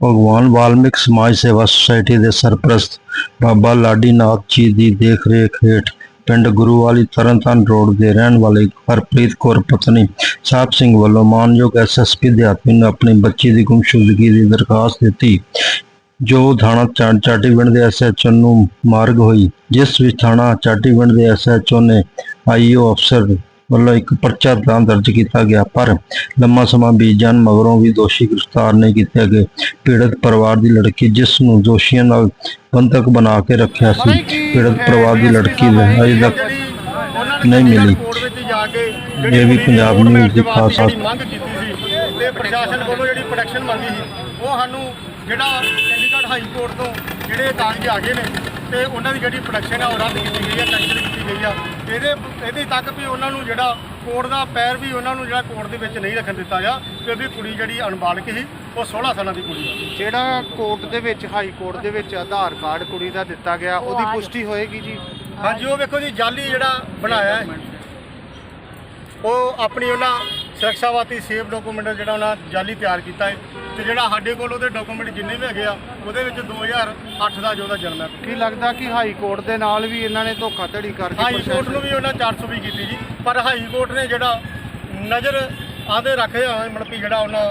ਭਗਵਾਨ ਵਾਲਮੀਕ ਸਮਾਜ ਸੇਵਾ ਸੁਸਾਇਟੀ ਦੇ ਸਰਪ੍ਰਸਤ ਬਾਬਾ ਲਾਡੀ ਨਾਥ ਜੀ ਦੀ ਦੇਖਰੇਖ ਹੇਠ ਪਿੰਡ ਗੁਰੂਵਾਲੀ ਤਰਨਤਾਰਨ ਰੋਡ ਦੇ ਰਹਿਣ ਵਾਲੇ ਹਰਪ੍ਰੀਤ ਕੌਰ ਪਤਨੀ ਸਾਹਿਬ ਸਿੰਘ ਵੱਲੋਂ ਮਾਨਯੋਗ ਐਸਐਸਪੀ ਅਧਿਆਪਕ ਨੂੰ ਆਪਣੀ ਬੱਚੀ ਦੀ ਗੁੰਮਸ਼ੁਦਗੀ ਦੀ ਦਰਖਾਸਤ ਦਿੱਤੀ, ਜੋ ਥਾਣਾ ਚਾ- ਚਾਟੀਵਿੰਡ ਦੇ ਐਸਐਚਓ ਨੂੰ ਮਾਰਗ ਹੋਈ, ਜਿਸ ਵਿੱਚ ਥਾਣਾ ਚਾਟੀਵਿੰਡ ਦੇ ਐਸਐਚਓ ਨੇ ਆਈਓ ਅਫਸਰ ਵੱਲੋਂ ਇੱਕ ਪਰਚਾ ਤਾਂ ਦਰਜ ਕੀਤਾ ਗਿਆ, ਪਰ ਲੰਮਾ ਸਮਾਂ ਬੀਤ ਜਾਣ ਮਗਰੋਂ ਵੀ ਦੋਸ਼ੀ ਗ੍ਰਿਫਤਾਰ ਨਹੀਂ ਕੀਤੇ ਗਏ। ਪੀੜਤ ਪਰਿਵਾਰ ਦੀ ਲੜਕੀ ਜਿਸ ਨੂੰ ਦੋਸ਼ੀਆਂ ਨਾਲ ਬੰਧਕ ਬਣਾ ਕੇ ਰੱਖਿਆ ਸੀ, ਪੀੜਤ ਪਰਿਵਾਰ ਦੀ ਲੜਕੀ ਅਜੇ ਤੱਕ ਨਹੀਂ ਮਿਲੀ। ਇਹ ਵੀ ਪੰਜਾਬ ਨਿਊਜ਼ ਦੀ ਜਵਾਬ ਖਾਸ ਮੰਗ ਕੀਤੀ ਸੀ ਤੇ ਪ੍ਰਸ਼ਾਸਨ ਕੋਲੋਂ ਜਿਹੜੀ ਪ੍ਰੋਟੈਕਸ਼ਨ ਮੰਗੀ ਸੀ ਉਹ ਸਾਨੂੰ ਜਿਹੜਾ ਚੰਡੀਗੜ੍ਹ ਹਾਈ ਕੋਰਟ ਤੋਂ ਜਿਹੜੇ ਕਾਗਜ਼ ਆ ਗਏ ਨੇ ਤੇ ਉਹਨਾਂ ਦੀ ਜਿਹੜੀ ਪ੍ਰੋਟੈਕਸ਼ਨ ਆ ਉਹ ਰੱਦ ਕੀਤੀ ਗਈ ਆ ਕੈਂਸਲ ਕੀਤੀ ਗਈ ਆ। ਇਹਦੇ ਇਹਦੇ ਤੱਕ ਵੀ ਉਹਨਾਂ ਨੂੰ ਜਿਹੜਾ ਕੋਰਟ ਦਾ ਪੈਰ ਵੀ ਉਹਨਾਂ ਨੂੰ ਜਿਹੜਾ ਕੋਰਟ ਦੇ ਵਿੱਚ ਨਹੀਂ ਰੱਖਣ ਦਿੱਤਾ ਗਿਆ ਕਿਉਂਕਿ ਕੁੜੀ ਜਿਹੜੀ ਅਣਬਾਲਕ ਸੀ ਉਹ 16 ਸਾਲਾਂ ਦੀ ਕੁੜੀ ਆ। ਜਿਹੜਾ ਕੋਰਟ ਦੇ ਵਿੱਚ ਹਾਈ ਕੋਰਟ ਦੇ ਵਿੱਚ ਆਧਾਰ ਕਾਰਡ ਕੁੜੀ ਦਾ ਦਿੱਤਾ ਗਿਆ ਉਹਦੀ ਪੁਸ਼ਟੀ ਹੋਏਗੀ ਜੀ? ਹਾਂਜੀ ਉਹ ਵੇਖੋ ਜੀ ਜਾਲੀ ਜਿਹੜਾ ਬਣਾਇਆ ਹੈ ਉਹ ਆਪਣੀ ਉਹਨਾਂ ਸੁਰੱਖਿਆਵਾਤੀ ਸੇਫ ਡਾਕੂਮੈਂਟ ਜਿਹੜਾ ਉਹਨਾਂ ਜਾਲੀ ਤਿਆਰ ਕੀਤਾ ਹੈ ਤੇ ਜਿਹੜਾ ਸਾਡੇ ਕੋਲ ਉਹਦੇ ਡਾਕੂਮੈਂਟ ਜਿੰਨੇ ਵੀ ਹੈਗੇ ਆ ਉਹਦੇ ਵਿੱਚ 2008 ਦਾ ਜੋ ਉਹਦਾ ਜਨਮ ਹੈ। ਕੀ ਲੱਗਦਾ ਕਿ ਹਾਈ ਕੋਰਟ ਦੇ ਨਾਲ ਵੀ ਇਹਨਾਂ ਨੇ ਧੋਖਾਧੜੀ ਕਰਕੇ ਹਾਈ ਕੋਰਟ ਨੂੰ ਵੀ ਉਹਨਾਂ 400 ਵੀ ਕੀਤੀ ਜੀ ਪਰ ਹਾਈ ਕੋਰਟ ਨੇ ਜਿਹੜਾ ਨਜ਼ਰ ਆਦੇ ਰੱਖਿਆ ਹੋਇਆ ਮਤਲਬ ਕਿ ਜਿਹੜਾ ਉਹਨਾਂ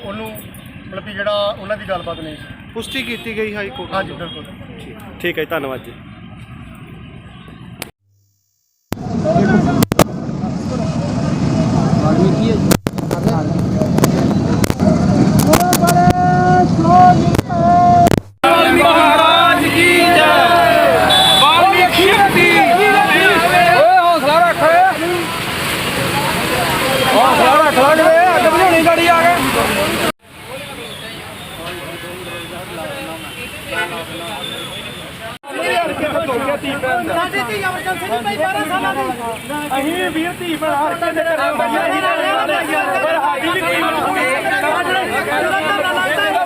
ਉਹਨੂੰ ਮਤਲਬ ਕਿ ਜਿਹੜਾ ਉਹਨਾਂ ਦੀ ਗੱਲਬਾਤ ਨਹੀਂ ਸੀ। ਪੁਸ਼ਟੀ ਕੀਤੀ ਗਈ ਹਾਈ ਕੋਰਟ ਹਾਂਜੀ। ਬਿਲਕੁਲ। ਠੀਕ ਹੈ ਜੀ ਧੰਨਵਾਦ ਜੀ ਅਸੀਂ ਵੀਰ ਧੀ ਬਣਾ ਹਰਕਤ ਦੇ ਕਰਾਂ ਪਰ ਸਾਡੀ ਵੀ ਕੀ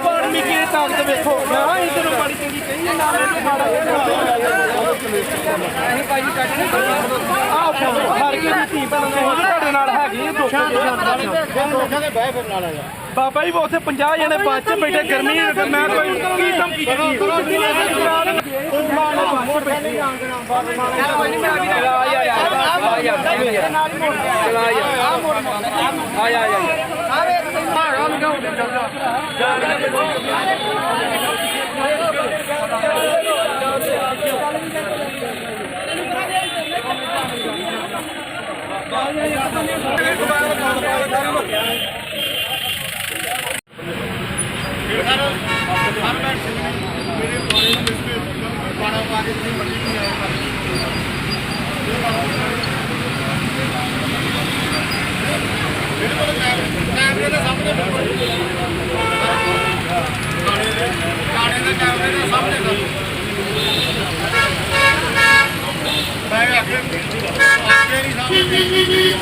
ਵਾਲਮੀਕੀ ਦੀ ਤਾਕਤ ਵੇਖੋ ਨਾ ਅਸੀਂ ਤੈਨੂੰ ਬੜੀ ਚੰਗੀ ਕਹੀ ਹੈ, ਨਾ ਮੈਨੂੰ ਮਾੜਾ ਅਸੀਂ ਭਾਈ ਕੱਢ ਆਹ ਹਰਕਤ ਦੀ ਧੀ ਬਣਾ ਤੁਹਾਡੇ ਨਾਲ ਹੈਗੀ ਹੈ ਦੁੱਖ ਬਾਬਾ ਜੀ ਉੱਥੇ 50 ਜਣੇ ਬਾਅਦ ਚ ਬੈਠੇ ਗਰਮੀ ਹੈ ਤੇ ਮੈਂ ਕੋਈ ਕੀ ਧਮਕੀ ਦਿੱਤੀ? Thank you. ਅੱਗੇ ਨਹੀਂ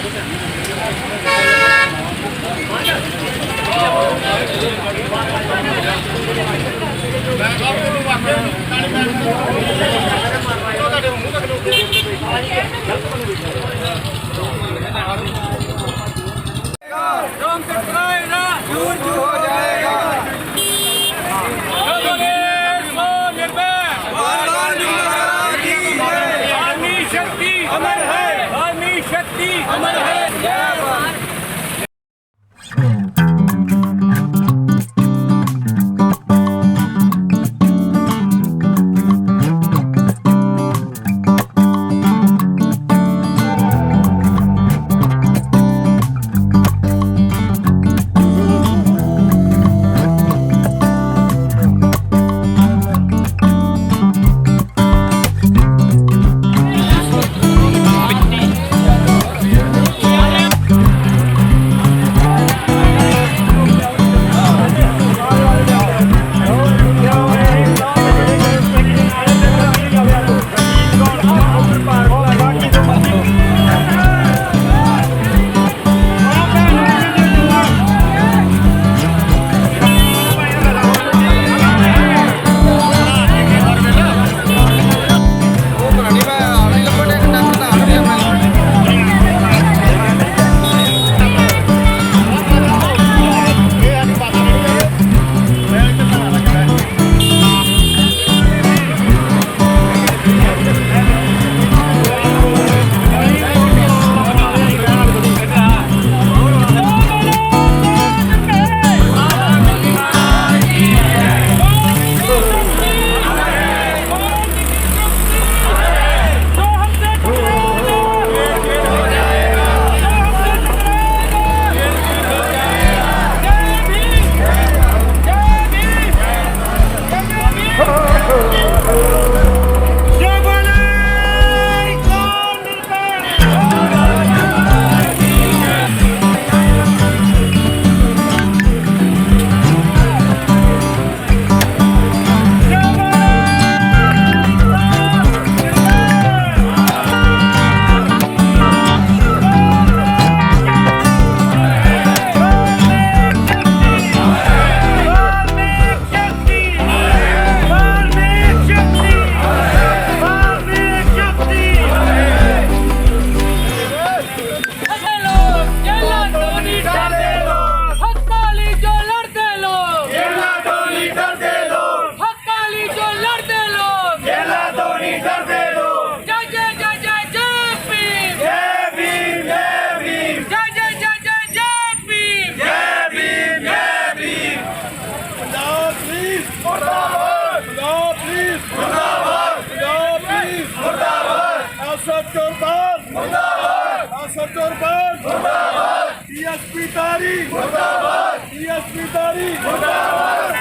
ਤਾਰੀ ਮੁਰਦਾਬਾਦ। ਡੀਐਸਪੀ ਤਾਰੀ ਮੁਰਦਾਬਾਦ।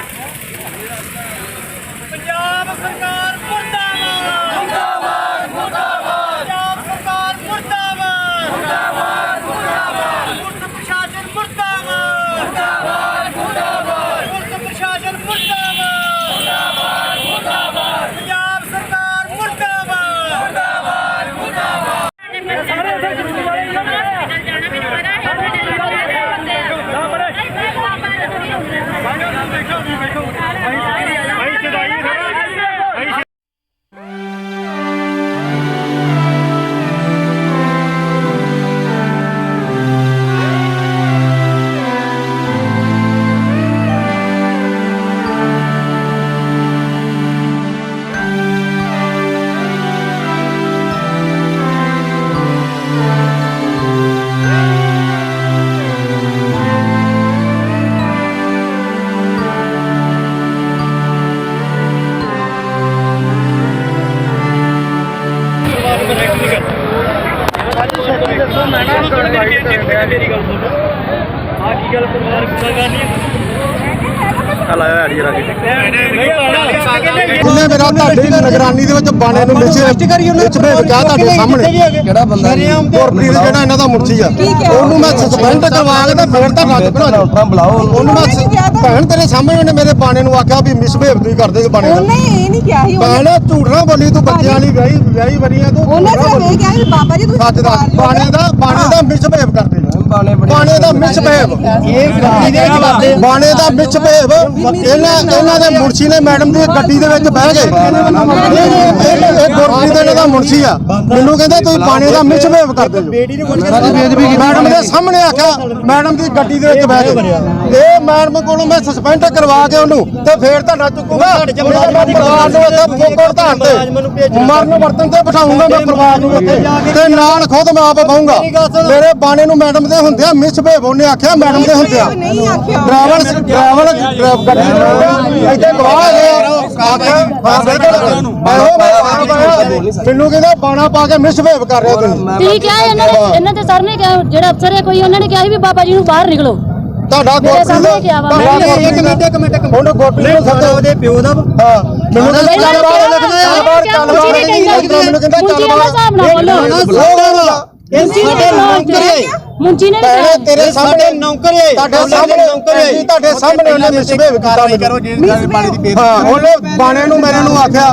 ਬਾਣੇ ਨੂੰ ਵਿੱਚ ਵਿੱਚ ਭੇਜ ਗਿਆ ਤੁਹਾਡੇ ਸਾਹਮਣੇ। ਕਿਹੜਾ ਬੰਦਾ ਗੁਰਪ੍ਰੀਤ ਜਿਹੜਾ ਇਹਨਾਂ ਦਾ ਮੁਰਸ਼ੀ ਆ ਉਹਨੂੰ ਮੈਂ ਸਸਪੈਂਡ ਕਰਵਾ ਕੇ ਤੇ ਫੇਰ ਤਾਂ ਰੱਜ ਬਣਾ ਬੁਲਾਓ ਉਹਨੂੰ ਮੈਂ ਭੈਣ ਤੇਰੇ ਸਾਹਮਣੇ ਉਹਨੇ ਮੇਰੇ ਬਾਣੇ ਨੂੰ ਆਖਿਆ ਵੀ ਮਿਸਬਿਹੇਵ ਤੁਸੀਂ ਕਰਦੇ ਜੇ ਬਾਣੇ ਉਹਨੇ ਦਾ ਇਹ ਨਹੀਂ ਕਿਹਾ ਸੀ ਉਹਨੇ ਭੈਣ ਝੂਠ ਨਾ ਬੋਲੀ ਤੂੰ ਬੱਚਿਆਂ ਵਾਲੀ ਵਿਆਹੀ ਵਿਆਹੀ ਬਣੀ ਆ ਤੂੰ। ਉਹਨੇ ਸਿਰਫ। ਇਹ ਕਿਹਾ ਸੀ ਬਾਬਾ ਜੀ ਤੁਸੀਂ ਸੱਚ ਦੱਸ ਬਾਣੇ ਦਾ ਬਾਣੇ ਦਾ ਮਿਸਬਿਹੇਵ ਕਰਦੇ ਬਾਣੇ ਦਾ ਦਾ ਮਿਸਬਿਹੇਵ ਇਹਨਾਂ ਇਹਨਾਂ ਦੇ ਮੁਰਸ਼ੀ ਨੇ ਮੈਡਮ ਦੀ ਗੱਡੀ ਦੇ ਵਿੱਚ ਬਹਿ ਗਏ। ਇਹ ਇਹ ਗੁਰਪ੍ਰੀਤ ਇਹਨਾਂ ਦਾ ਮੁਰਸ਼ੀ ਆ। ਮੈਨੂੰ ਕਹਿੰਦੇ ਤੁਸੀਂ ਬਾਣੇ ਦਾ ਮਿਸਬਿਹੇਵ ਕਰਦੇ ਹੋ ਮੈਡਮ ਦੇ ਸਾਹਮਣੇ ਆਖਿਆ ਮੈਡਮ ਦੀ ਗੱਡੀ ਦੇ ਵਿੱਚ ਬਹਿ ਗਏ। ਇਹ ਮੈਡਮ ਕੋਲੋਂ ਮੈਂ ਸਸਪੈਂਡ ਕਰਵਾ ਕੇ ਉਹਨੂੰ ਤੇ ਫੇਰ ਤੁਹਾਡਾ ਚੁੱਕੂਗਾ। ਪਰਿਵਾਰ ਨੂੰ ਇੱਥੇ ਫੋਕਰ ਧਾਨ ਤੇ। ਮਰਨ ਵਰਤਨ ਤੇ ਬਿਠਾਉਂਗਾ ਮੈਂ ਪਰਿਵਾਰ ਨੂੰ ਉੱਥੇ ਤੇ ਨਾਲ ਖੁਦ ਮੈਂ ਆਪ ਬਹੂੰਗਾ। ਮੇਰੇ ਬਾਣੇ ਨੂੰ ਮੈਡਮ ਦੇ ਹੁੰਦਿਆ ਮਿਸ ਬੇਬ ਉਹਨੇ ਆਖਿਆ ਮੈਡਮ ਦੇ ਹੁੰਦਿਆ ਡਰਾਈਵਰ ਡਰਾਈਵਰ ਗੱਡੀ ਇੱਥੇ ਗਵਾਹ ਹੈਗੇ। ਮੈਨੂੰ ਕਹਿੰਦਾ ਬਾਣਾ ਪਾ ਕੇ ਮਿਸ ਬੇਬ ਕਰ ਰਿਹਾ ਤੁਸੀਂ ਠੀਕ ਹੈ ਇਹਨਾਂ ਨੇ? ਇਹਨਾਂ ਦੇ ਸਰ ਨੇ ਕਿਹਾ ਜਿਹੜਾ ਅਫਸਰ ਹੈ ਕੋਈ ਉਹਨਾਂ ਨੇ ਕਿਹਾ ਸੀ ਵੀ ਬਾਬਾ ਜੀ ਨੂੰ ਬਾਹਰ ਨਿਕਲੋ। ਤੁਹਾਡਾ ਮਿੰਟ ਉਹਨੂੰ ਗੁਰਪ੍ਰੀਤ ਨੂੰ ਸੱਦੋ। ਉਹਦੇ ਪਿਓ ਦਾ। ਹਾਂ ਮੈਨੂੰ ਕਹਿੰਦਾ ਚੱਲ ਬਾਹਰ ਲੱਗਦਾ ਚੱਲ ਬਾਹਰ ਚੱਲ ਬਾਹਰ। ਮੈਨੂੰ ਕਹਿੰਦਾ ਚੱਲ ਬਾਹਰ। ਹਿਸਾਬ ਨਾਲ ਬੋਲੋ। ਮੁੰਜੀ ਨੇ ਤੇਰੇ ਸਾਹਮਣੇ ਨੌਕਰ ਹੈ। ਤੁਹਾਡੇ ਸਾਹਮਣੇ ਨੌਕਰ ਹੈ। ਤੁਹਾਡੇ ਸਾਹਮਣੇ ਉਹਨੇ ਮਿਸਬੇਵ ਕੀਤਾ ਕਰੋ ਹਾਂ। ਉਹਨੇ ਬਾਣੇ ਨੂੰ ਮੇਰੇ ਨੂੰ ਆਖਿਆ।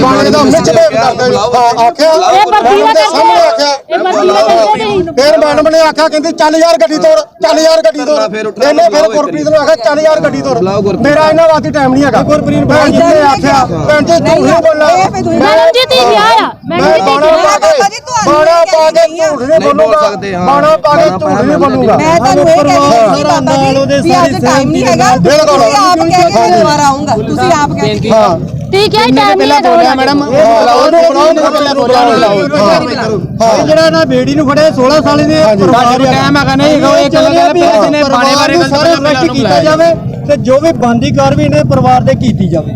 ਬਾਣੇ ਦਾ ਮਿਸਬੇਵ ਕਰਦੇ ਹਾਂ ਆਖਿਆ। ਇਹ ਵਰਦੀ ਦਾ ਦੇ ਸਾਹਮਣੇ ਆਖਿਆ। ਇਹ ਵਰਦੀ ਦਾ ਕਹਿੰਦੇ ਨਹੀਂ ਫਿਰ ਮੈਡਮ ਨੇ ਆਖਿਆ ਕਹਿੰਦੀ ਚੱਲ ਯਾਰ ਗੱਡੀ ਤੋੜ ਚੱਲ ਯਾਰ ਗੱਡੀ ਤੋੜ। ਇਹਨੇ ਫਿਰ ਗੁਰਪ੍ਰੀਤ ਨੂੰ ਆਖਿਆ ਚੱਲ ਯਾਰ ਗੱਡੀ ਤੋੜ। ਮੇਰਾ ਇਹਨਾਂ ਵਾਸਤੇ ਟਾਈਮ ਨਹੀਂ ਹੈਗਾ। ਗੁਰਪ੍ਰੀਤ ਭੈਣ ਜੀ ਨੇ ਆਖਿਆ ਭੈਣ ਜੀ ਤੂੰ ਨਹੀਂ ਬੋਲਣਾ ਮੈਡਮ ਜੀ ਧੀ ਵਿਆਹ ਆ ਮੈਂ ਮੈਡਮ ਜੀ ਬਾਣਾ ਵਿਆਹ ਪਾ ਕੇ ਬਾਣਾ ਪਾ ਕੇ ਝੂਠ ਨਹੀਂ ਬੋਲੂਗਾ। ਬਾਣਾ ਪਾ ਕੇ ਝੂਠ ਨਹੀਂ ਬੋਲੂਗਾ ਮੈਂ ਤੁਹਾਨੂੰ ਇਹ ਕਹਿੰਦੀ ਸੀ ਬਾਬਾ ਜੀ ਵੀ ਅੱਜ ਟਾਈਮ ਨਹੀਂ ਹੈਗਾ ਬਿਲਕੁਲ। ਤੁਸੀਂ ਆਪ ਕਹਿ ਕੇ ਮੈਂ ਦੁਬਾਰਾ ਆਉਂਗਾ। ਤੁਸੀਂ ਆਪ ਕਹਿ ਕੇ ਹਾਂ। ਠੀਕ ਹੈ ਟਾਈਮ ਨਹੀਂ ਹੈਗਾ ਮੈਡਮ। ਉਹਨੂੰ ਬਣਾਓ ਬਣਾਓ ਹਾਂ। ਜਿਹੜਾ ਨਾ ਬੇੜੀ ਨੂੰ ਫੜਿਆ 16 ਸਾਲ ਦੇ ਪਰਿਵਾਰ ਟਾਈਮ ਹੈਗਾ ਨਹੀਂ ਹੈਗਾ ਇਹ ਗੱਲ ਗੱਲ ਪੈਸੇ ਨੇ ਬਾਣੇ ਬਾਰੇ ਸਾਰੇ ਇਫੈਕਟ ਕੀਤਾ ਜਾਵੇ ਤੇ ਜੋ ਵੀ ਬੰਦੀ ਕਾਰਵਾਈ ਨੇ ਪਰਿਵਾਰ ਦੇ ਕੀਤੀ ਜਾਵੇ।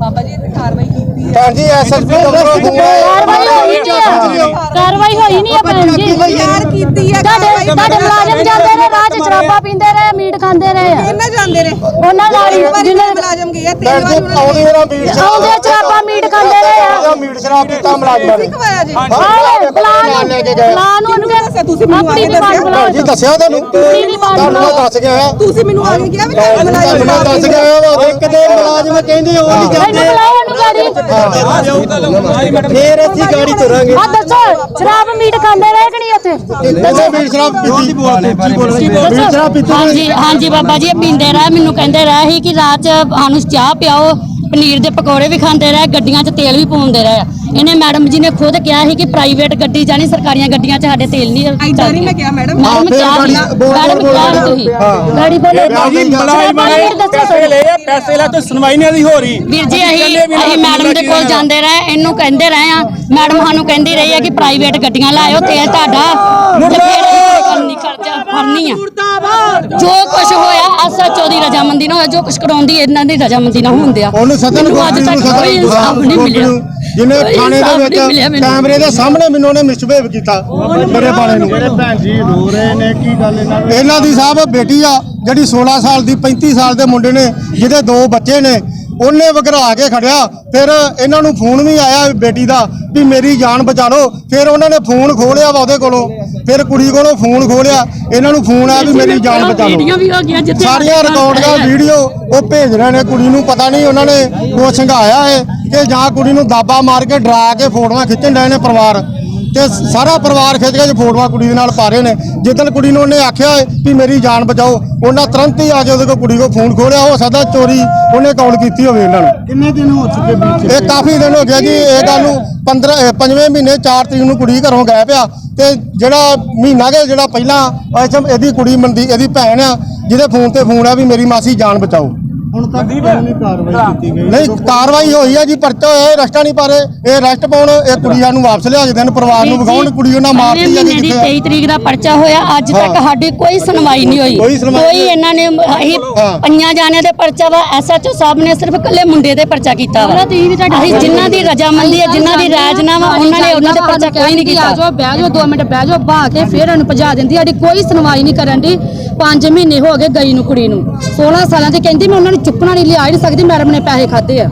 ਬਾਬਾ ਜੀ ਭੈਣ ਜੀ ਐਸਐਸਪੀ ਦਫ਼ਤਰ ਕਾਰਵਾਈ ਹੋਈ ਨਹੀਂ ਆ। ਕਾਰਵਾਈ ਹੋਈ ਨਹੀਂ ਆ ਭੈਣ ਜੀ। ਯਾਰ ਕੀਤੀ ਹੈ ਤੁਹਾਡੇ ਤੁਹਾਡੇ ਮੁਲਾਜ਼ਮ ਜਾਂਦੇ ਰਹੇ ਰਾਹ 'ਚ ਸ਼ਰਾਬਾਂ ਪੀਂਦੇ ਰਹੇ ਮੀਟ ਖਾਂਦੇ ਰਹੇ ਆ। ਜਾਂਦੇ ਨੇ। ਉਹਨਾਂ ਨਾਲ ਹੀ ਜਿੰਨੇ ਜਿੰਨੇ ਮੁਲਾਜ਼ਮ ਗਏ ਆ ਭੈਣ ਤਿੰਨ ਜੀ ਵਾਰ ਆਉਂਦੀ ਮੇਰਾ ਮੀਟ ਸ਼ਰਾਬ ਆਉਂਦੇ ਸ਼ਰਾਬਾਂ ਮੀਟ ਖਾਂਦੇ ਰਹੇ ਆ। ਉਹਦਾ ਮੀਟ ਸ਼ਰਾਬ ਪੀਤਾ ਮੁਲਾਜ਼ਮਾਂ ਨੇ। ਖਵਾਇਆ ਜੀ। ਆਏ ਬੁਲਾ ਨਾਲ ਲੈ ਕੇ ਨੂੰ ਗਏ। ਬੁਲਾ ਨੂੰ ਉਹਨੂੰ ਕਹਿ ਦੱਸਿਆ ਤੁਸੀਂ ਮੈਨੂੰ ਆਪਣੀ ਆ ਕੇ ਜ਼ਬਾਨ ਦੱਸਿਆ। ਬੁਲਾਓ ਭੈਣ ਜੀ ਦੱਸਿਆ ਤੁਹਾਨੂੰ ਕੁੜੀ ਦੀ ਬਾਤ ਤੁਹਾਨੂੰ ਮੈਂ ਬੁਲਾਓ ਦੱਸ ਗਿਆ ਹਾਂ ਤੁਸੀਂ ਮੈਨੂੰ ਆ ਕੇ ਕਿਹਾ ਵੀ ਤਿੰਨ ਤੁਹਾਨੂੰ ਮੁਲਾਜ਼ਮ ਮੈਂ ਦੱਸ ਗਿਆ ਹਾਂ ਇੱਕ ਦੇ ਮੁਲਾਜ਼ਮ ਕਹਿੰਦੇ ਉਹ ਨਹੀਂ ਇਹਨੂੰ ਬੁਲਾਓ ਉਹਨੂੰ ਗਾੜੀ। ਫੇਰ ਅਸੀਂ ਗਾੜੀ ਤੁਰਾਂਗੇ। ਆ ਦੱਸੋ ਸ਼ਰਾਬ ਮੀਟ ਖਾਂਦੇ ਰਹੇ ਕਿ ਨਹੀਂ ਉੱਥੇ? ਕਹਿੰਦੇ ਮੀਟ ਸ਼ਰਾਬ ਪੀਤੀ। ਮੀਟ ਸ਼ਰਾਬ ਪੀਤੀ। ਹਾਂਜੀ ਹਾਂਜੀ ਬਾਬਾ ਜੀ ਇਹ ਪੀਂਦੇ ਰਹੇ ਮੈਨੂੰ ਕਹਿੰਦੇ ਰਹੇ ਸੀ ਕਿ ਰਾਤ ਚ ਸਾਨੂੰ ਚਾਹ ਪਿਆਓ ਪਨੀਰ ਦੇ ਪਕੌੜੇ ਵੀ ਖਾਂਦੇ ਰਹੇ ਗੱਡੀਆਂ 'ਚ ਤੇਲ ਵੀ ਪਾਉਂਦੇ ਰਹੇ। ਇਹਨੇ ਮੈਡਮ ਜੀ ਨੇ ਖੁਦ ਕਿਹਾ ਸੀ ਕਿ ਪ੍ਰਾਈਵੇਟ ਗੱਡੀ ਜਾਣੀ ਸਰਕਾਰੀਆਂ ਗੱਡੀਆਂ 'ਚ ਸਾਡੇ ਤੇਲ ਨਹੀਂ ਐਦਾਂ ਨਹੀਂ ਮੈਂ ਕਿਹਾ ਮੈਡਮ। ਬੋਲ- ਤੁਸੀਂ ਹਾਂ। ਗਾੜੀ ਬੋਲੇ ਪੈਸੇ ਲਏ ਆ ਪੈਸੇ ਲੈ ਤੇ ਸੁਣਵਾਈ ਨਹੀਂ ਹੋ ਰਹੀ। ਵੀਰ ਜੀ ਅਸੀਂ ਅਸੀਂ ਮੈਡਮ ਦੇ ਕੋਲ ਜਾਂਦੇ ਰਹੇ ਇਹਨੂੰ ਕਹਿੰਦੇ ਰਹੇ ਆ ਮੈਡਮ ਸਾਨੂੰ ਕਹਿੰਦੀ ਰਹੀ ਹੈ ਕਿ ਪ੍ਰਾਈਵੇਟ ਗੱਡੀਆਂ ਲਾਇਓ ਤੇਲ ਤੁਹਾਡਾ। ਆ। ਜੋ ਕੁਝ ਹੋਇਆ ਐਸਐਚਓ ਦੀ ਰਜਾਮੰਦੀ ਨਾਲ ਹੋਇਆ ਜੋ ਕੁਝ ਕਰਾਉਂਦੀ ਇਹਨਾਂ ਦੀ ਰਜਾਮੰਦੀ ਨਾਲ ਹੁੰਦੇ ਆ। ਉਹਨੂੰ ਸੱਦਣ ਮੈਨੂੰ ਅੱਜ ਤੱਕ ਨੂੰ ਕੋਈ। ਇਨਸਾਫ ਨਹੀਂ ਮਿਲਿਆ। ਜਿਹਨੇ ਕੋਈ ਥਾਣੇ ਇਨਸਾਫ਼ ਦੇ ਮਿਲਿਆ ਵਿੱਚ ਮੈਨੂੰ। ਕੈਮਰੇ ਦੇ ਸਾਹਮਣੇ ਮੈਨੂੰ ਉਹਨੇ ਮਿਸਬਿਹੇਵ ਕੀਤਾ। ਮੇਰੇ ਬਾਣੇ ਨੂੰ। ਭੈਣ ਜੀ ਰੋ ਰਹੇ ਨੇ ਕੀ ਗੱਲ ਇਹਨਾਂ ਇਹਨਾਂ ਦੀ ਸਾਹਿਬ ਬੇਟੀ ਆ ਜਿਹੜੀ 16 ਸਾਲ ਦੀ 35 ਸਾਲ ਦੇ ਮੁੰਡੇ ਨੇ ਜਿਹਦੇ ਦੋ ਬੱਚੇ ਨੇ ਉਹਨੇ ਵਗਰਾ ਕੇ ਖੜਿਆ। ਫਿਰ ਇਹਨਾਂ ਨੂੰ ਫੋਨ ਵੀ ਆਇਆ ਬੇਟੀ ਦਾ ਵੀ ਮੇਰੀ ਜਾਨ ਬਚਾ ਲਓ। ਫਿਰ ਉਹਨਾਂ ਨੇ ਫੋਨ ਖੋਲਿਆ ਵਾ ਉਹਦੇ ਕੋਲੋਂ। ਫਿਰ ਕੁੜੀ ਕੋਲੋਂ ਫੋਨ ਖੋਲਿਆ ਇਹਨਾਂ ਨੂੰ ਫੋਨ ਆਇਆ ਵੀ ਮੇਰੀ ਜਾਨ ਬਚਾ ਵੀਡੀਓ ਲਓ ਵੀ ਹੋ ਜਿੱਥੇ ਸਾਰੀਆਂ ਰਿਕਾਰਡ ਦਾ ਵੀਡੀਓ ਉਹ ਭੇਜ ਰਹੇ ਨੇ ਕੁੜੀ ਨੂੰ ਪਤਾ ਨਹੀਂ ਉਹਨਾਂ ਨੇ ਉਹ ਸੰਘਾਇਆ ਹੈ ਕਿ ਜਾਂ ਕੁੜੀ ਨੂੰ ਦਾਬਾ ਮਾਰ ਕੇ ਡਰਾ ਕੇ ਫੋਟੋਆਂ ਖਿੱਚਣ ਡਏ ਨੇ ਪਰਿਵਾਰ। ਤੇ ਸਾਰਾ ਪਰਿਵਾਰ ਖਿੱਚ ਕੇ ਫੋਟੋਆਂ ਕੁੜੀ ਦੇ ਨਾਲ ਪਾ ਰਹੇ ਨੇ ਜਿੱਦਣ ਕੁੜੀ ਨੂੰ ਉਹਨੇ ਆਖਿਆ ਵੀ ਮੇਰੀ ਜਾਨ ਬਚਾਓ ਉਹਨਾਂ ਤੁਰੰਤ ਹੀ ਆ ਕੇ ਉਹਦੇ ਕੋਲ ਕੁੜੀ ਕੋਲ ਫੋਨ ਖੋਲਿਆ ਹੋ ਸਕਦਾ ਚੋਰੀ ਉਹਨੇ ਕਾਲ ਕੀਤੀ ਹੋਵੇ ਇਹਨਾਂ ਨੂੰ। ਕਿੰਨੇ ਦਿਨ ਹੋ ਚੁੱਕੇ ਵਿੱਚ? ਇਹ ਕਾਫੀ ਦਿਨ ਹੋ ਗਿਆ ਜੀ ਇਹ ਗੱਲ ਨੂੰ 15 ਅਹ ਪੰਜਵੇਂ ਮਹੀਨੇ 4 ਤਰੀਕ ਨੂੰ ਕੁੜੀ ਘਰੋਂ ਗਾਇਬ ਆ ਤੇ ਜਿਹੜਾ ਮਹੀਨਾ ਕੇ ਜਿਹੜਾ ਪਹਿਲਾਂ ਇਹਦੀ ਕੁੜੀ ਮੰਦੀ ਇਹਦੀ ਭੈਣ ਆ ਜਿਹਦੇ ਫੋਨ ਤੇ ਫੋਨ ਆ ਵੀ ਮੇਰੀ ਮਾਸੀ ਜਾਨ ਬਚਾਓ। ਹੁਣ ਤੱਕ ਕਾਨੂੰਨੀ ਕਾਰਵਾਈ ਕੀਤੀ ਗਈ। ਨਹੀਂ ਕਾਰਵਾਈ ਹੋਈ ਆ ਜੀ ਪਰਚਾ ਹੋਇਆ ਇਹ ਰਸਟਾ ਨਹੀਂ ਪਾ ਰਹੇ। ਇਹ ਰੈਸਟ ਪਾਉਣ ਇਹ ਕੁੜੀਆਂ ਨੂੰ ਵਾਪਸ ਲਿਆ ਕੇ ਦੇਣ ਪਰਿਵਾਰ ਨੂੰ ਵਿਖਾਉਣ ਕੁੜੀ ਉਹਨਾਂ ਮਾਰਤੀ ਆ ਮਹੀਨੇ ਕਿ ਦੀ ਕਿੱਥੇ ਆ 23 ਤਰੀਕ ਦਾ ਪਰਚਾ ਹੋਇਆ ਅੱਜ ਤੱਕ ਹਾਂ। ਸਾਡੀ ਕੋਈ ਸੁਣਵਾਈ ਨਹੀਂ ਹੋਈ। ਕੋਈ ਸੁਣਵਾਈ ਕੋਈ ਨਹੀਂ। ਇਹਨਾਂ ਨੇ ਅਸੀਂ ਹਾਂ। ਪੰਜਾਂ ਜਾਣਿਆਂ ਦੇ ਪਰਚਾ ਵਾ ਐਸਐਚਓ ਸਾਹਿਬ ਨੇ ਸਿਰਫ ਇਕੱਲੇ ਮੁੰਡੇ ਦੇ ਪਰਚਾ ਕੀਤਾ ਵਾ। ਅਸੀਂ ਜਿਨ੍ਹਾਂ ਦੀ ਰਜਾਮੰਦੀ ਹੈ ਜਿਨ੍ਹਾਂ ਦੀ ਰਾਜਨਾਮਾ ਉਹਨਾਂ ਨੇ ਉਹਨਾਂ ਦੇ ਪਰਚਾ ਕੋਈ ਨਹੀਂ ਆ ਕੀਤਾ। ਜਾਓ ਬਹਿ ਜਾਓ 2 ਮਿੰਟ ਬਹਿ ਜਾਓ ਬਾ ਕੇ ਫਿਰ ਉਹਨੂੰ ਭਜਾ ਦਿੰਦੀ ਸਾਡੀ ਕੋਈ ਸੁਣਵਾਈ ਨਹੀਂ ਕਰਨ ਦੀ। 5 ਮਹੀਨੇ ਹੋ ਗਏ ਗਈ ਨੂੰ ਕੁੜੀ ਨੂੰ। 16 ਸਾਲਾਂ ਦੀ ਕਹਿੰਦੀ ਮੈਂ ਉਹਨਾਂ ਨੂੰ ਚੁੱਕਣਾ ਨਹੀਂ ਲਿਆ ਹੀ ਨਹੀਂ ਸਕਦੀ ਮੈਡਮ ਨੇ ਪੈਸੇ ਖਾਦੇ ਆ।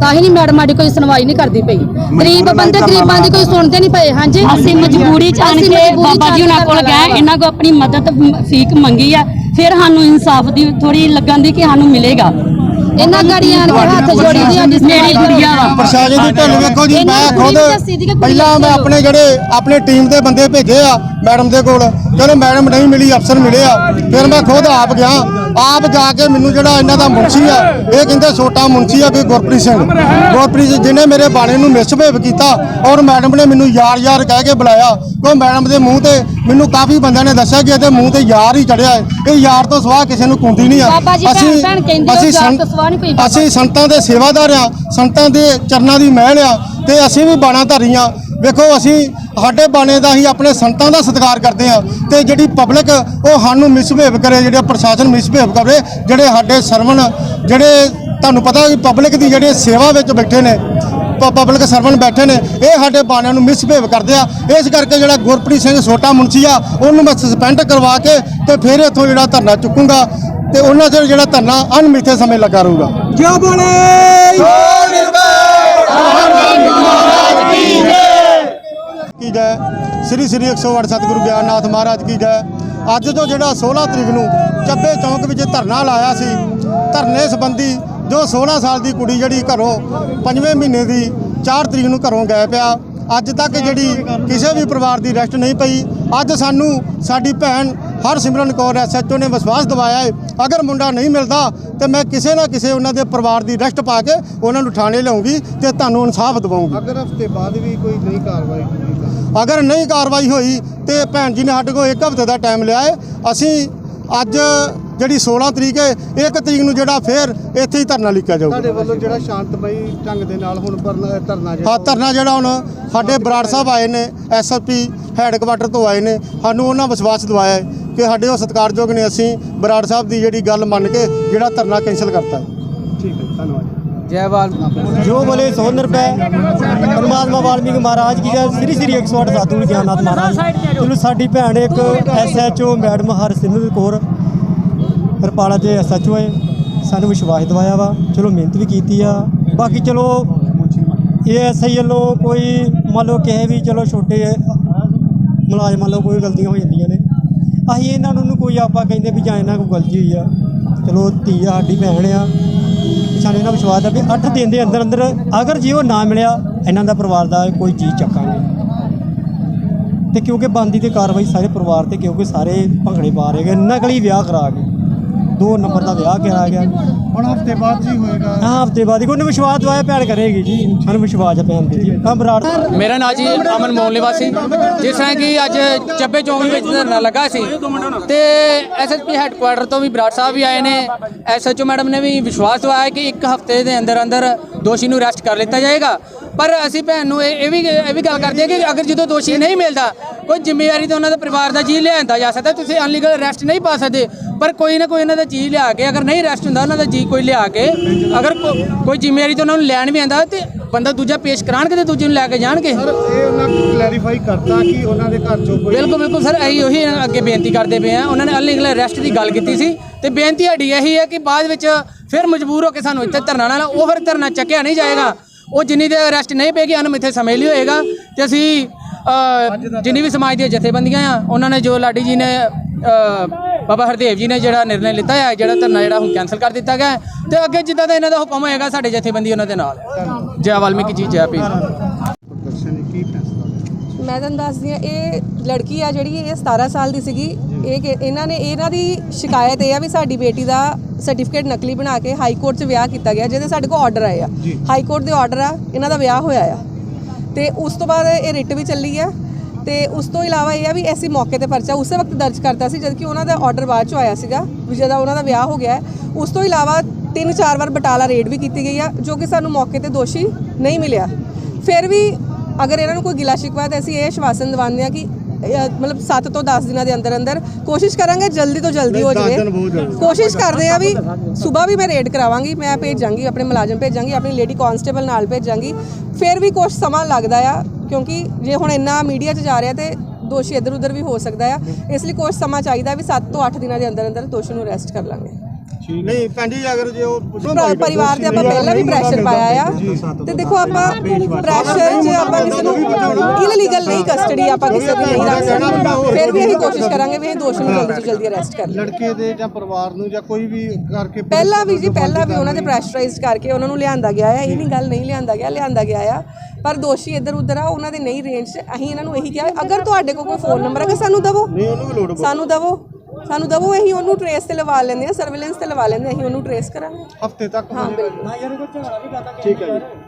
ਤਾਂ ਹੀ ਨਹੀਂ ਮੈਡਮ ਸਾਡੀ ਕੋਈ ਸੁਣਵਾਈ ਨਹੀਂ ਕਰਦੀ ਪਈ। ਗਰੀਬ ਬੰਦੇ ਗਰੀਬਾਂ ਦੀ ਕੋਈ ਸੁਣਦੇ ਨਹੀਂ ਪਏ ਹਾਂਜੀ? ਅਸੀਂ ਮਜਬੂਰੀ ਚ ਆਣ ਕੇ ਬਾਬਾ ਜੀ ਉਹਨਾਂ ਕੋਲ ਗਏ ਇਹਨਾਂ ਕੋ ਆਪਣੀ ਮਦਦ ਫੀਕ ਮੰਗੀ ਆ। ਫਿਰ ਸਾਨੂੰ ਇਨਸਾਫ ਦੀ ਥੋੜੀ ਲੱਗਣ ਦੀ ਕਿ ਸਾਨੂੰ ਮਿਲੇਗਾ। ਇਹਨਾਂ ਗੜੀਆਂ ਦੇ ਹੱਥ ਜੋੜੀ ਦੀ ਅੱਜ ਮੇਰੀ ਗੁੜੀਆ ਪ੍ਰਸ਼ਾਸਨ ਦੀ ਢਿੱਲ ਵੇਖੋ ਜੀ ਮੈਂ ਖੁਦ ਪਹਿਲਾਂ ਮੈਂ। ਆਪਣੇ ਜਿਹੜੇ ਆਪਣੇ ਟੀਮ ਦੇ ਬੰਦੇ ਭੇਜੇ ਆ ਮੈਡਮ ਦੇ ਕੋਲ। ਚਲੋ ਮੈਡਮ ਨਹੀਂ ਮਿਲੀ ਅਫਸਰ ਮਿਲੇ ਆ। ਫਿਰ ਮੈਂ ਖੁਦ ਆਪ ਗਿਆ। ਆਪ ਜਾ ਕੇ ਮੈਨੂੰ ਜਿਹੜਾ ਇਹਨਾਂ ਦਾ ਮੁਨਸ਼ੀ ਆ ਇਹ ਕਹਿੰਦੇ ਛੋਟਾ ਮੁਨਸ਼ੀ ਆ ਕੋਈ ਗੁਰਪ੍ਰੀਤ ਸਿੰਘ। ਗੁਰਪ੍ਰੀਤ ਜਿਹਨੇ ਮੇਰੇ ਬਾਣੇ ਨੂੰ ਮਿਸਬਿਹੇਵ ਕੀਤਾ ਔਰ ਮੈਡਮ ਨੇ ਮੈਨੂੰ ਯਾਰ ਯਾਰ ਕਹਿ ਕੇ ਬੁਲਾਇਆ। ਉਹ ਮੈਡਮ ਦੇ ਮੂੰਹ ਤੇ ਮੈਨੂੰ ਕਾਫੀ ਬੰਦਿਆਂ ਨੇ ਦੱਸਿਆ ਕਿ ਇਹਦੇ ਮੂੰਹ ਤੇ ਯਾਰ ਹੀ ਚੜਿਆ ਹੈ। ਇਹ ਯਾਰ ਤੋਂ ਸਵਾਹ ਕਿਸੇ ਨੂੰ ਕੁੰਦੀ ਨਹੀਂ ਆ। ਕੋਈ ਬਾਬਾ। ਅਸੀਂ ਸੰਤਾਂ ਦੇ ਸੇਵਾਦਾਰ ਆ। ਸੰਤਾਂ ਦੇ ਚਰਨਾਂ ਦੀ ਮਹਿਲ ਆ। ਤੇ ਅਸੀਂ ਵੀ ਬਾਣਾ ਧਾਰੀਆਂ। ਵੇਖੋ ਅਸੀਂ ਸਾਡੇ ਬਾਣੇ ਦਾ ਹੀ ਆਪਣੇ ਸੰਤਾਂ ਦਾ ਸਤਿਕਾਰ ਕਰਦੇ ਆ ਤੇ ਜਿਹੜੀ ਪਬਲਿਕ ਉਹ ਸਾਨੂੰ ਮਿਸਬਿਹੇਵ ਕਰੇ ਜਿਹੜੇ ਪ੍ਰਸ਼ਾਸਨ ਮਿਸਬਿਹੇਵ ਕਰੇ ਜਿਹੜੇ ਸਾਡੇ ਸਰਵਣ ਜਿਹੜੇ ਤੁਹਾਨੂੰ ਪਤਾ ਕਿ ਪਬਲਿਕ ਦੀ ਜਿਹੜੇ ਸੇਵਾ ਵਿੱਚ ਬੈਠੇ ਨੇ ਪਬਲਿਕ ਸਰਵਣ ਬੈਠੇ ਨੇ ਇਹ ਸਾਡੇ ਬਾਣਿਆਂ ਨੂੰ ਮਿਸਬਿਹੇਵ ਕਰਦੇ ਆ। ਇਸ ਕਰਕੇ ਜਿਹੜਾ ਗੁਰਪ੍ਰੀਤ ਸਿੰਘ ਛੋਟਾ ਮੁਨਸੀ ਆ ਉਹਨੂੰ ਮੈਂ ਸਸਪੈਂਡ ਕਰਵਾ ਕੇ ਤੇ ਫਿਰ ਇੱਥੋਂ ਜਿਹੜਾ ਧਰਨਾ ਚੁੱਕੂੰਗਾ ਤੇ ਉਹਨਾਂ ਚਿਰ ਜਿਹੜਾ ਧਰਨਾ ਅਣਮਿੱਥੇ ਸਮੇਂ ਲੱਗਾ ਰਹੂਗਾ। ਜੋ ਬੋਲੇ ਕੀ ਜੈ ਸ੍ਰੀ ਸ੍ਰੀ 108 ਸਤਿਗੁਰੂ ਗਿਆਨਨਾਥ ਮਹਾਰਾਜ ਕੀ ਜੈ ਅੱਜ ਤੋਂ ਜਿਹੜਾ 16 ਤਰੀਕ ਨੂੰ ਚੱਬੇ ਚੌਂਕ ਵਿੱਚ ਧਰਨਾ ਲਾਇਆ ਸੀ, ਧਰਨੇ ਸੰਬੰਧੀ ਜੋ 16 ਸਾਲ ਦੀ ਕੁੜੀ ਜਿਹੜੀ ਘਰੋਂ ਪੰਜਵੇਂ ਮਹੀਨੇ ਦੀ 4 ਤਰੀਕ ਨੂੰ ਘਰੋਂ ਗਏ ਪਿਆ। ਅੱਜ ਤੱਕ ਜਿਹੜੀ ਕਿਸੇ ਵੀ ਪਰਿਵਾਰ ਦੀ ਰੈਸਟ ਨਹੀਂ ਪਈ। ਅੱਜ ਸਾਨੂੰ ਸਾਡੀ ਭੈਣ ਹਰਸਿਮਰਨ ਕੌਰ ਐਸਐਚਓ ਨੇ ਵਿਸ਼ਵਾਸ ਦਿਵਾਇਆ ਹੈ ਅਗਰ ਮੁੰਡਾ ਨਹੀਂ ਮਿਲਦਾ ਤੇ ਮੈਂ ਕਿਸੇ ਨਾ ਕਿਸੇ ਉਹਨਾਂ ਦੇ ਪਰਿਵਾਰ ਦੀ ਰੈਸਟ ਪਾ ਕੇ ਉਹਨਾਂ ਨੂੰ ਥਾਣੇ ਲਿਆਉਂਗੀ ਤੇ ਤੁਹਾਨੂੰ ਇਨਸਾਫ ਦਿਵਾਉਂਗੀ। ਅਗਰ ਹਫ਼ਤੇ ਬਾਅਦ ਵੀ ਕੋਈ ਨਹੀਂ ਕਾਰਵਾਈ ਹੁੰਦੀ ਅਗਰ ਨਹੀਂ ਕਾਰਵਾਈ ਹੋਈ ਤੇ ਭੈਣ ਜੀ ਨੇ ਸਾਡੇ ਕੋਲ ਇੱਕ ਹਫ਼ਤੇ ਦਾ ਟਾਈਮ ਲਿਆ ਹੈ ਅਸੀਂ ਅੱਜ ਜਿਹੜੀ 16 ਤਰੀਕ ਹੈ ਇੱਕ ਤਰੀਕ ਨੂੰ ਜਿਹੜਾ ਫੇਰ ਇੱਥੇ ਹੀ ਧਰਨਾ ਲਿਖਿਆ ਜਾਊਗਾ। ਤੁਹਾਡੇ ਵੱਲੋਂ ਜਿਹੜਾ ਸ਼ਾਂਤਮਈ ਢੰਗ ਦੇ ਨਾਲ ਹੁਣ ਪਰਨਾ- ਧਰਨਾ ਜਿਹੜਾ ਹਾਂ ਧਰਨਾ ਜਿਹੜਾ ਹੁਣ ਸਾਡੇ ਬਰਾੜ ਸਾਹਿਬ ਆਏ ਨੇ ਐਸਐਸਪੀ ਹੈੱਡਕੁਆਟਰ ਤੋਂ ਆਏ ਨੇ ਸਾਨੂੰ ਉਹਨਾਂ ਵਿਸ਼ਵਾਸ ਦਿਵਾਇਆ ਹੈ ਕਿ ਸਾਡੇ ਉਹ ਸਤਿਕਾਰਯੋਗ ਨੇ ਅਸੀਂ ਬਰਾੜ ਸਾਹਿਬ ਦੀ ਜਿਹੜੀ ਗੱਲ ਮੰਨ ਕੇ ਜਿਹੜਾ ਧਰਨਾ ਕੈਂਸਲ ਕਰਤਾ ਠੀਕ ਹੈ ਧੰਨਵਾਦ। जय बाल जो बोले सौ रुपए परमात्मा वाल्मीकि महाराज की जय श्री श्री 108 साधु ज्ञाननाथ महाराज ਚਲੋ ਸਾਡੀ ਭੈਣ ਇੱਕ ਐਸਐਚਓ ਮੈਡਮ ਹਰਸਿਮਰਤ ਕੌਰ ਰਪਾਲਾ ਦੇ ਐਸਐਚਓ ਹੈ ਸਾਨੂੰ ਵਿਸ਼ਵਾਸ ਦਿਵਾਇਆ ਵਾ ਚਲੋ ਮਿਹਨਤ ਵੀ ਕੀਤੀ ਆ ਬਾਕੀ ਚਲੋ ਇਹ ਐਸਆਈ ਵੱਲੋਂ ਕੋਈ ਮੰਨ ਲਓ ਕਿਸੇ ਵੀ ਚਲੋ ਛੋਟੇ ਮੁਲਾਜ਼ਮਾਂ ਵੱਲੋਂ ਕੋਈ ਗਲਤੀਆਂ ਹੋ ਜਾਂਦੀਆਂ ਨੇ ਅਸੀਂ ਇਹਨਾਂ ਨੂੰ ਨੀ ਕੋਈ ਆਪਾਂ ਕਹਿੰਦੇ ਵੀ ਜਾਂ ਇਹਨਾਂ ਕੋਲ ਗਲਤੀ ਹੋਈ ਆ ਚਲੋ ਧੀ ਆ ਸਾਡੀ ਭੈਣ ਆ ਸਾਨੂੰ ਇਹਨਾਂ ਵਿਸ਼ਵਾਸ ਹੈ ਵੀ 8 ਦਿਨ ਦੇ ਅੰਦਰ ਅੰਦਰ ਅਗਰ ਜੇ ਉਹ ਨਾ ਮਿਲਿਆ, ਇਹਨਾਂ ਦਾ ਪਰਿਵਾਰ ਦਾ ਕੋਈ ਚੀਜ਼ ਚੱਕਾਂਗੇ। ਤੇ ਕਿਉਂਕਿ ਬੰਦੀ ਤੇ ਕਾਰਵਾਈ ਸਾਰੇ ਪਰਿਵਾਰ ਤੇ, ਕਿਉਂਕਿ ਸਾਰੇ ਭੰਗੜੇ ਪਾ ਰਹੇ ਗਏ ਨਕਲੀ ਵਿਆਹ ਕਰਾ ਕੇ। ਦੋ ਨੰਬਰ ਦਾ ਵਿਆਹ ਕਰਾ ਗਿਆ। ਹੁਣ ਹਫ਼ਤੇ ਬਾਅਦ ਜੀ ਹੋਏਗਾ। ਹਾਂ ਹਫ਼ਤੇ ਬਾਅਦ ਹੀ ਉਹਨੇ ਵਿਸ਼ਵਾਸ ਦਵਾਇਆ ਭੈਣ ਕਰੇਗੀ ਜੀ। ਸਾਨੂੰ ਵਿਸ਼ਵਾਸ ਹੈ ਭੈਣ ਤੇ ਜੀ। ਕੰਬਰਾੜ ਮੇਰਾ ਨਾਂ ਜੀ ਅਮਨ ਮੋਹਨ ਨਿਵਾਸੀ। ਜਿਸ ਤਰ੍ਹਾਂ ਕਿ ਅੱਜ ਚੱਬੇ ਚੌਂਕ ਵਿੱਚ ਧਰਨਾ ਲੱਗਾ ਸੀ। ਤੇ ਐਸਐਸਪੀ ਹੈੱਡਕੁਆਟਰ ਤੋਂ ਵੀ ਬਰਾੜ ਸਾਹਿਬ ਵੀ ਆਏ ਨੇ। ਐਸਐਚਓ ਮੈਡਮ ਨੇ ਵੀ ਵਿਸ਼ਵਾਸ ਦਵਾਇਆ ਕਿ ਇੱਕ ਹਫ਼ਤੇ ਦੇ ਅੰਦਰ ਅੰਦਰ ਦੋਸ਼ੀ ਨੂੰ ਅਰੈਸਟ ਕਰ ਲਿੱਤਾ ਜਾਏਗਾ। ਪਰ ਅਸੀਂ ਭੈਣ ਨੂੰ ਇਹ ਇਹ ਵੀ ਇਹ ਵੀ ਗੱਲ ਕਰਦੇ ਹਾਂ ਕਿ ਅਗਰ ਜਦੋਂ ਦੋਸ਼ੀ ਨਹੀਂ ਮਿਲਦਾ ਕੋਈ ਜ਼ਿੰਮੇਵਾਰੀ ਤਾਂ ਉਹਨਾਂ ਦੇ ਪਰਿਵਾਰ ਦਾ ਜੀ ਲਿਆਂਦਾ ਜਾ ਸਕਦਾ। ਤੁਸੀਂ ਅਨਲੀਗਲ ਅਰੈਸਟ ਨਹੀਂ ਪਾ ਸਕਦੇ। ਪਰ ਕੋਈ ਨਾ ਕੋਈ ਉਹਨਾਂ ਦਾ ਜੀ ਲਿਆ ਕੇ ਅਗਰ ਨਹੀਂ ਅਰੈਸਟ ਹੁੰਦਾ ਉਹਨਾਂ ਦਾ ਜੀ ਕੋਈ ਲਿਆ ਕੇ ਅਗਰ ਕੋਈ ਜ਼ਿੰਮੇਵਾਰੀ ਤਾਂ ਉਹਨਾਂ ਨੂੰ ਲੈਣ ਵੀ ਆਂਦਾ ਤੇ ਬੰਦਾ ਦੂਜਾ ਪੇਸ਼ ਕਰਾਣਗੇ ਤੇ ਦੂਜੇ ਨੂੰ ਲੈ ਕੇ ਜਾਣਗੇ। ਸਰ ਇਹ ਉਹਨਾਂ ਕਲੈਰੀਫਾਈ ਕਰਤਾ ਕਿ ਉਹਨਾਂ ਦੇ ਘਰ ਚੋਂ ਕੋਈ ਬਿਲਕੁਲ ਬਿਲਕੁਲ ਸਰ ਅਸੀਂ ਉਹੀ ਅੱਗੇ ਬੇਨਤੀ ਕਰਦੇ ਪਏ ਆ। ਉਹਨਾਂ ਨੇ ਅਨਲੀਗਲ ਅਰੈਸਟ ਦੀ ਗੱਲ ਕੀਤੀ ਸੀ ਤੇ ਬੇਨਤੀ ਸਾਡੀ ਇਹੀ ਹੈ ਕਿ ਬਾਅਦ ਵਿੱਚ ਫਿਰ ਮਜਬੂਰ ਹੋ ਕੇ ਸਾਨੂੰ ਇੱਥੇ ਧਰਨਾ ਨਾਲ ਉਹ ਫਿਰ ਧਰਨਾ ਚੱਕਿਆ ਨਹੀਂ ਜਾਏਗਾ। ਉਹ ਜਿੰਨੀ ਦੇ ਅਰੈਸਟ ਨਹੀਂ ਪਏਗੀ ਸਾਨੂੰ ਇੱਥੇ ਸਮਝ ਲਈ ਹੋਏਗਾ ਤੇ ਅਸੀਂ ਜਿੰਨੀ ਵੀ ਸਮਾਜ ਦੀਆਂ ਜਥੇਬੰਦੀਆਂ ਆ ਉਹਨਾਂ ਨੇ ਜੋ ਲਾਡੀ ਜੀ ਨੇ ਬਾਬਾ ਹਰਦੇਵ ਜੀ ਨੇ ਜਿਹੜਾ ਨਿਰਣੇ ਲਿੱਤਾ ਹੈ ਜਿਹੜਾ ਧਰਨਾ ਜਿਹੜਾ ਹੁਣ ਕੈਨਸਲ ਕਰ ਦਿੱਤਾ ਗਿਆ ਤੇ ਅੱਗੇ ਜਿੱਦਾਂ ਦਾ ਇਹਨਾਂ ਦਾ ਹੁਕਮ ਹੋਏਗਾ ਸਾਡੇ ਜਥੇਬੰਦੀ ਉਹਨਾਂ ਦੇ ਨਾਲ ਜੈ ਵਾਲਮੀਕੀ ਜੀ ਜੈ ਫੈਸਲਾ ਮੈਂ ਤੁਹਾਨੂੰ ਦੱਸਦੀ ਹਾਂ ਇਹ ਲੜਕੀ ਆ ਜਿਹੜੀ ਇਹ 17 ਸਾਲ ਦੀ ਸੀਗੀ। ਇਹ ਇਹਨਾਂ ਨੇ ਇਹਨਾਂ ਦੀ ਸ਼ਿਕਾਇਤ ਇਹ ਆ ਵੀ ਸਾਡੀ ਬੇਟੀ ਦਾ ਸਰਟੀਫਿਕੇਟ ਨਕਲੀ ਬਣਾ ਕੇ ਹਾਈ ਕੋਰਟ 'ਚ ਵਿਆਹ ਕੀਤਾ ਗਿਆ ਜਿਹਦੇ ਸਾਡੇ ਕੋਲ ਆਰਡਰ ਆਏ ਆ। ਹਾਈ ਕੋਰਟ ਦੇ ਆਰਡਰ ਆ ਇਹਨਾਂ ਦਾ ਵਿਆਹ ਹੋਇਆ ਆ। ਤੇ ਉਸ ਤੋਂ ਬਾਅਦ ਇਹ ਰਿਟ ਵੀ ਚੱਲੀ ਆ। ਤੇ ਉਸ ਤੋਂ ਇਲਾਵਾ ਇਹ ਆ ਵੀ ਐਸੀ ਮੌਕੇ ਤੇ ਪਰਚਾ ਉਸੇ ਵਕਤ ਦਰਜ ਕਰਤਾ ਸੀ ਜਦਕਿ ਉਹਨਾਂ ਦਾ ਆਰਡਰ ਬਾਅਦ ਚ ਆਇਆ ਸੀਗਾ ਵੀ ਜਦੋਂ ਉਹਨਾਂ ਦਾ ਵਿਆਹ ਹੋ ਗਿਆ। ਉਸ ਤੋਂ ਇਲਾਵਾ ਤਿੰਨ ਚਾਰ ਵਾਰ ਬਟਾਲਾ ਰੇਡ ਵੀ ਕੀਤੀ ਗਈ ਆ ਜੋ ਕਿ ਸਾਨੂੰ ਮੌਕੇ ਤੇ ਦੋਸ਼ੀ ਨਹੀਂ ਮਿਲਿਆ। ਫਿਰ ਵੀ ਅਗਰ ਇਹਨਾਂ ਨੂੰ ਕੋਈ ਗਿਲਾ ਸ਼ਿਕਵਾ ਤਾਂ ਅਸੀਂ ਇਹ ਆਸ਼ਵਾਸਨ ਦਿਵਾਉਂਦੇ ਆ ਕਿ ਮਤਲਬ 7 ਤੋਂ 10 ਦਿਨਾਂ ਦੇ ਅੰਦਰ ਅੰਦਰ ਕੋਸ਼ਿਸ਼ ਕਰਾਂਗੇ ਜਲਦੀ ਤੋਂ ਜਲਦੀ ਹੋ ਜਾਵੇ। ਕੋਸ਼ਿਸ਼ ਕਰਦੇ ਆ ਵੀ ਸਵੇਰ ਵੀ ਮੈਂ ਰੇਡ ਕਰਾਵਾਂਗੀ ਮੈਂ ਭੇਜਾਂਗੀ ਆਪਣੇ ਮੁਲਾਜ਼ਮ ਭੇਜਾਂਗੀ ਆਪਣੀ ਲੇਡੀ ਕਾਂਸਟੇਬਲ ਨਾਲ ਭੇਜਾਂਗੀ। ਫਿਰ ਵੀ ਕੁਛ ਸਮਾਂ ਲੱਗਦਾ ਆ ਕਿਉਂਕਿ ਜੇ ਹੁਣ ਇੰਨਾ ਮੀਡੀਆ 'ਚ ਜਾ ਰਿਹਾ ਤੇ ਦੋਸ਼ੀ ਇੱਧਰ ਉੱਧਰ ਵੀ ਹੋ ਸਕਦਾ ਆ। ਇਸ ਲਈ ਕੁਛ ਸਮਾਂ ਚਾਹੀਦਾ ਵੀ 7 ਤੋਂ 8 ਦਿਨਾਂ ਦੇ ਅੰਦਰ ਅੰਦਰ ਦੋਸ਼ੀ ਨੂੰ ਅਰੈਸਟ ਕਰ ਲਾਂਗੇ। ਨਹੀਂ ਭੈਣ ਜੀ ਅਗਰ ਜੇ ਉਹ ਭਰਾ- ਪਰਿਵਾਰ ਤੇ ਆਪਾਂ ਪਹਿਲਾਂ ਵੀ ਪ੍ਰੈਸ਼ਰ ਪਾਇਆ ਆ। ਤੇ ਦੇਖੋ ਆਪਾਂ ਪ੍ਰੈਸ਼ਰ 'ਚ ਆਪਾਂ ਕਿਸੇ ਨੂੰ ਇਲੀਗਲ ਨਹੀਂ ਕਸਟਡੀ ਆਪਾਂ ਕਿਸੇ ਦੀ ਨਹੀਂ ਰੱਖ ਸਕਦੇ। ਫਿਰ ਵੀ ਅਸੀਂ ਕੋਸ਼ਿਸ਼ ਕਰਾਂਗੇ ਵੀ ਇਹ ਦੋਸ਼ੀ ਨੂੰ ਜਲਦੀ ਜਲਦੀ ਅਰੈਸਟ ਕਰ ਲੜਕੇ ਦੇ ਜਾਂ ਪਰਿਵਾਰ ਨੂੰ ਜਾਂ ਕੋਈ ਵੀ ਕਰਕੇ ਪਹਿਲਾਂ ਵੀ ਜੀ ਪਹਿਲਾਂ ਵੀ ਉਹਨਾਂ ਦੇ ਪ੍ਰੈਸ਼ਰਾਈਜ਼ਡ ਕਰਕੇ ਉਹਨਾਂ ਨੂੰ ਲਿਆਂਦਾ ਗਿਆ ਆ। ਇਹ ਨਹੀਂ ਗੱਲ ਨਹੀਂ ਲਿਆਂਦਾ ਗਿਆ ਲਿਆਂਦਾ ਗਿਆ ਆ। ਪਰ ਦੋਸ਼ੀ ਇੱਧਰ ਉੱਧਰ ਆ ਉਹਨਾਂ ਦੇ ਨਹੀਂ ਰੇਂਜ 'ਚ। ਅਸੀਂ ਇਹਨਾਂ ਨੂੰ ਇਹੀ ਕਿਹਾ ਅਗਰ ਤੁਹਾਡੇ ਕੋਲ ਕੋਈ ਫੋਨ ਨੰਬਰ ਹੈਗਾ ਸਾਨੂੰ ਦਵੋ। ਨਹੀਂ ਉਹਨੂੰ ਵੀ ਲੋੜ ਸਾਨੂੰ ਦਵੋ। ਸਾਨੂੰ ਦਵੋ ਅਸੀਂ ਉਹਨੂੰ ਟਰੇਸ ਤੇ ਲਵਾ ਲੈਂਦੇ ਆ ਸਰਵੇਲੈਂਸ ਤੇ ਲਵਾ ਲੈਂਦੇ ਹਾਂ, ਅਸੀਂ ਉਹਨੂੰ ਟਰੇਸ ਕਰਾਂਗੇ। ਹਫ਼ਤੇ ਤੱਕ ਹਾਂ ਬਿਲਕੁਲ। ਠੀਕ ਹੈ ਜੀ।